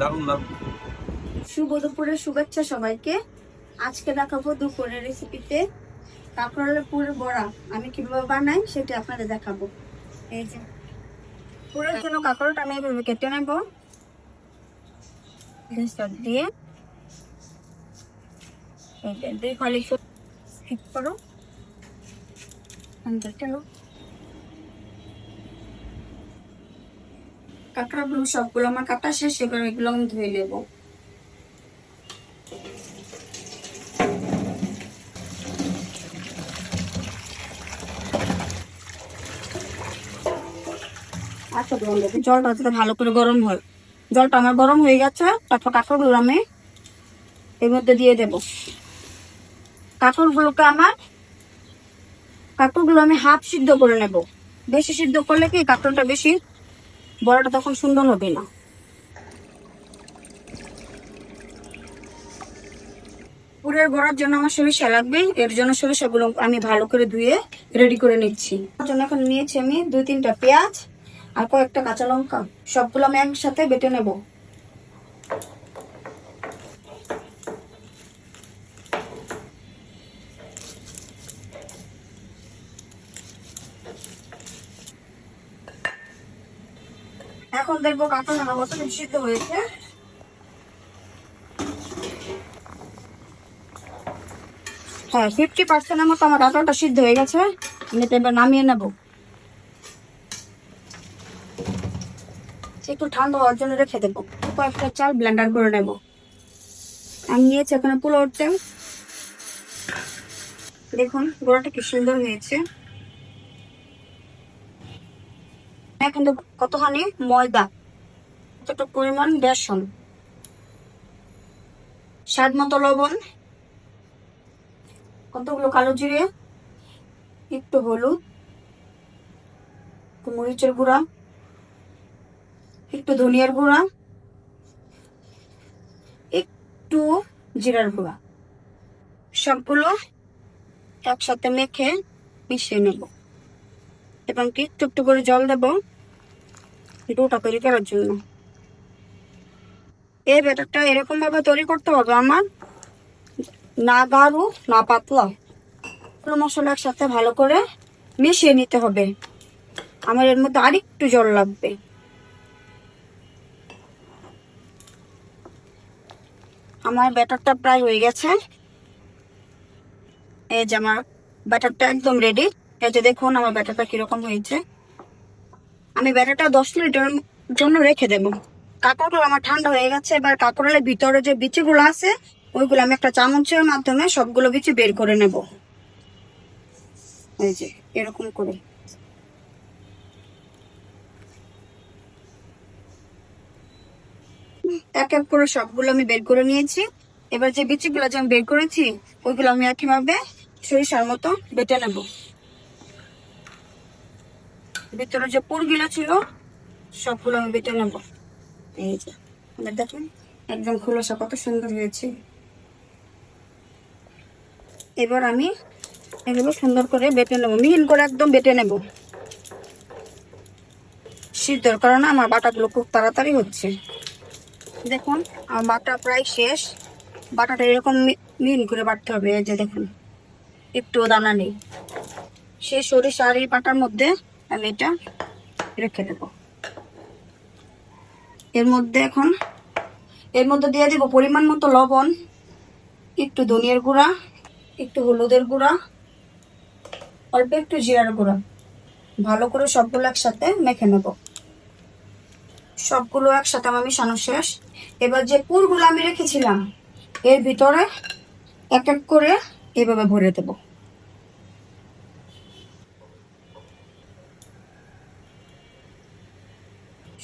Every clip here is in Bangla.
দারুণ দারুণ। শুভ দুপুরের শুভেচ্ছা সবাইকে। আজকে দেখাবো দুপুরের রেসিপিতে কাঁকরোলের পুরের বড়া। আমি কীভাবে বানাই সেটা আপনাদের দেখাবো। এই যে, পুরের জন্য কাঁকরোলটা আমি এইভাবে কেটে নেব। দিয়ে দুই ফালি ঠিক করো। আমি কেটে নেব কাঁকড়াগুলো সবগুলো আমার কাটা শেষ, এবার এগুলো আমি ধুয়ে নেব। আচ্ছা জলটা যাতে ভালো করে গরম হয়, জলটা আমার গরম হয়ে গেছে, তারপর কাঁকড়গুলো আমি এর মধ্যে দিয়ে দেব। কাঁকড়গুলোকে আমার, কাঁকড়গুলো আমি হাফ সিদ্ধ করে নেব। বেশি সিদ্ধ করলে কি কাঁকড়টা বেশি বড়াটা তখন সুন্দর হবে না। পুরের বড়ার জন্য আমার সরিষা লাগবে, এর জন্য সরিষাগুলো আমি ভালো করে ধুয়ে রেডি করে নিচ্ছি। জন্য এখন নিয়েছি আমি দুই তিনটা পেঁয়াজ আর কয়েকটা কাঁচা লঙ্কা, সবগুলো আমি একসাথে বেটে নেব। এখন দেখব কাঁচা লঙ্কা কত সিদ্ধ হয়েছে। হ্যাঁ ফিফটি পার্সেন্টের মতো আমার কাঁকড়াটা সিদ্ধ হয়ে গেছে। আমি তো এবার নামিয়ে নেব। একটু ঠান্ডা হওয়ার জন্য রেখে দেবো। কয়েকটা চাল ব্লেন্ডার করে নেব। আমি নিয়েছি এখানে পোলাওর তেল দেখুন, গোড়াটা কি সুন্দর হয়েছে। এখন দেবো কতখানি ময়দা? কতটা পরিমাণ বেসন। স্বাদ মতো লবণ। কতগুলো কালো জিরে? একটু হলুদ। মরিচের গুঁড়া। একটু ধনিয়ার গুঁড়া। একটু জিরার গুঁড়া। সবগুলো একসাথে মেখে মিশিয়ে নেব। এবং একটু একটু করে জল দেব। ডোটা তৈরি করার জন্য। এই ব্যাটারটা এরকমভাবে তৈরি করতে হবে আমার। না গাঢ়, না পাতলা। মশলা একসাথে ভালো করে মিশিয়ে নিতে হবে। আমার এর মধ্যে আরেকটু জল লাগবে। আমার ব্যাটারটা প্রায় হয়ে গেছে। এই যে আমার ব্যাটারটা একদম রেডি এই যে দেখুন আমার ব্যাটারটা কীরকম হয়েছে। আমি ব্যাটারটা দশ মিনিটের জন্য রেখে দেবো। কাঁকড়গুলো আমার ঠান্ডা হয়ে গেছে, এবার কাঁকড়ের ভিতরে যে বিচিগুলো আছে, ওইগুলো আমি একটা চামচের মাধ্যমে সবগুলো বিচি বের করে নেব। এই যে, এরকম করে। এক এক করে সবগুলো আমি বের করে নিয়েছি। এবার যে বিচিগুলো যে আমি বের করেছি, ওইগুলো আমি একইভাবে সরিষার মতো বেটে নেব। ভিতরে যে পুরগুলো ছিল, সবগুলো আমি বেটে নেব। এই যে দেখুন, একদম খোলসা কত সুন্দর হয়েছে। এবার আমি এগুলো সুন্দর করে বেটে নেব, মিহিন করে একদম বেটে নেব। সিদ্ধর কারণে আমার বাটাগুলো খুব তাড়াতাড়ি হচ্ছে। দেখুন, আমার বাটা প্রায় শেষ। বাটাটা এরকম মিহিন করে বাটতে হবে, এই যে দেখুন। একটু দানা নেই। সেই সরিষা আর এই বাটার মধ্যে আমি এটা রেখে দেবো। এর মধ্যে এখন, এর মধ্যে দিয়ে দেবো পরিমাণ মতো লবণ, একটু ধনিয়ার গুঁড়া, একটু হলুদের গুঁড়া, অল্প একটু জিরার গুঁড়া। ভালো করে সবগুলো একসাথে মেখে নেব। সবগুলো একসাথে আমার মিশানো শেষ। এবার যে পুরগুলো আমি রেখেছিলাম, এর ভিতরে এক এক করে এভাবে ভরে দেব।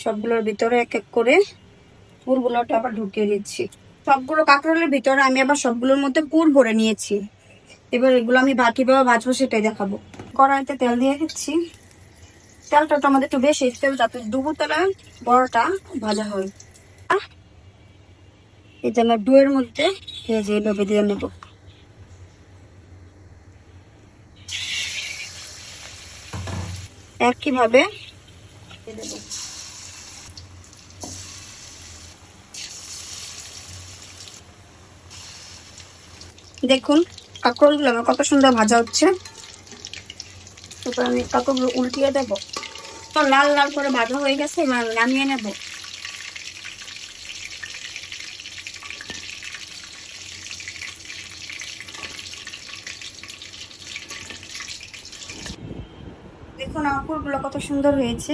সবগুলোর ভিতরে এক এক করে পুরগুলোটা আবার ঢুকিয়ে দিচ্ছি। সবগুলো কাঁকরোলের ভিতরে আমি আবার সবগুলোর মধ্যে পুর ভরে নিয়েছি। এবার এগুলো আমি ভাত কীভাবে ভাজবো সেটাই দেখাবো। কড়াইতে তেল দিয়ে দিচ্ছি। তেলটা তো আমাদের একটু বেশি, তেল যাতে ডুবো তেলে বড়টা ভাজা হয়। যে আমার ডুয়ের মধ্যে ভেজে যে এইভাবে দিয়ে নেব। একইভাবে দেবো দেখুন কাঁকরোলগুলো আমার কত সুন্দর ভাজা হচ্ছে। তারপর আমি কাঁকরোলগুলো উল্টিয়ে দেবো। তো লাল লাল করে ভাজা হয়ে গেছে, এবার নামিয়ে নেব। দেখুন, আমার পুরগুলো কত সুন্দর হয়েছে।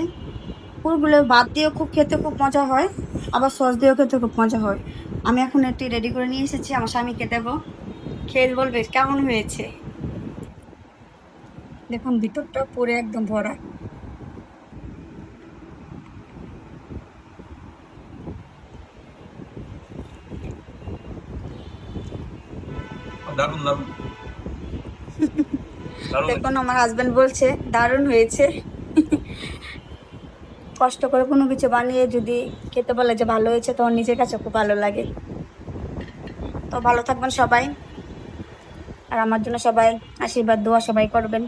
পুরগুলো ভাত দিয়েও খুব খেতে খুব মজা হয়, আবার সস দিয়েও খেতে খুব মজা হয়। আমি এখন একটি রেডি করে নিয়ে এসেছি, আমার স্বামীকে দেবো। খেয়ে বলবে কেমন হয়েছে? দেখুন ভিতরটা পুরো একদম ভরা। দারুণ দারুণ। দারুণ দেখুন আমার হাজবেন্ড বলছে দারুণ হয়েছে। কষ্ট করে কোনো কিছু বানিয়ে যদি খেতে বলে যে ভালো হয়েছে তখন নিজের কাছে খুব ভালো লাগে। তো ভালো থাকবেন সবাই। আর আমার জন্য সবাই আশীর্বাদ দোয়া সবাই করবেন।